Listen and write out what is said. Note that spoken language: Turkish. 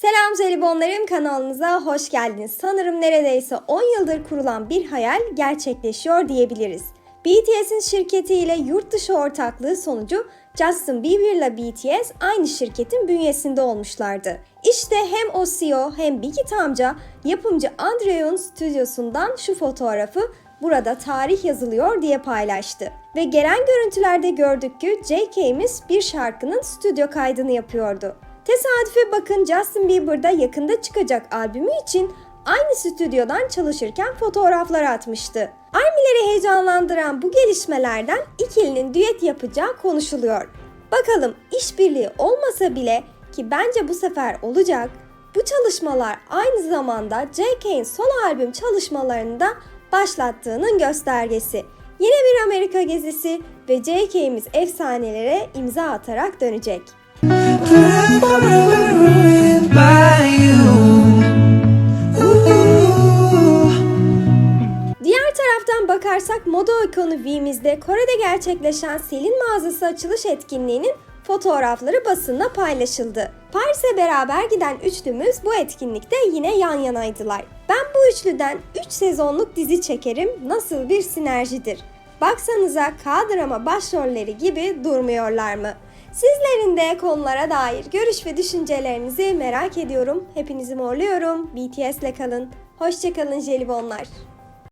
Selam jelibonlarım kanalınıza hoş geldiniz. Sanırım neredeyse 10 yıldır kurulan bir hayal gerçekleşiyor diyebiliriz. BTS'in şirketiyle yurt dışı ortaklığı sonucu Justin Bieber ile BTS aynı şirketin bünyesinde olmuşlardı. İşte hem o CEO hem Big Hit amca yapımcı Andreon stüdyosundan şu fotoğrafı burada tarih yazılıyor diye paylaştı. Ve gelen görüntülerde gördük ki JK'miz bir şarkının stüdyo kaydını yapıyordu. Tesadüfe bakın Justin Bieber'da yakında çıkacak albümü için aynı stüdyodan çalışırken fotoğraflar atmıştı. Armileri heyecanlandıran bu gelişmelerden ikilinin düet yapacağı konuşuluyor. Bakalım işbirliği olmasa bile ki bence bu sefer olacak. Bu çalışmalar aynı zamanda JK'in son albüm çalışmalarını da başlattığının göstergesi. Yine bir Amerika gezisi ve JK'miz efsanelere imza atarak dönecek. Diğer taraftan bakarsak moda ikonu V'mizde Kore'de gerçekleşen Selin mağazası açılış etkinliğinin fotoğrafları basında paylaşıldı. Paris'e beraber giden üçlümüz bu etkinlikte yine yan yanaydılar. Ben bu üçlüden 3 sezonluk dizi çekerim nasıl bir sinerjidir. Baksanıza K-drama başrolleri gibi durmuyorlar mı? Sizlerin de konulara dair görüş ve düşüncelerinizi merak ediyorum. Hepinizi morluyorum. BTS'le kalın. Hoşçakalın jelibonlar.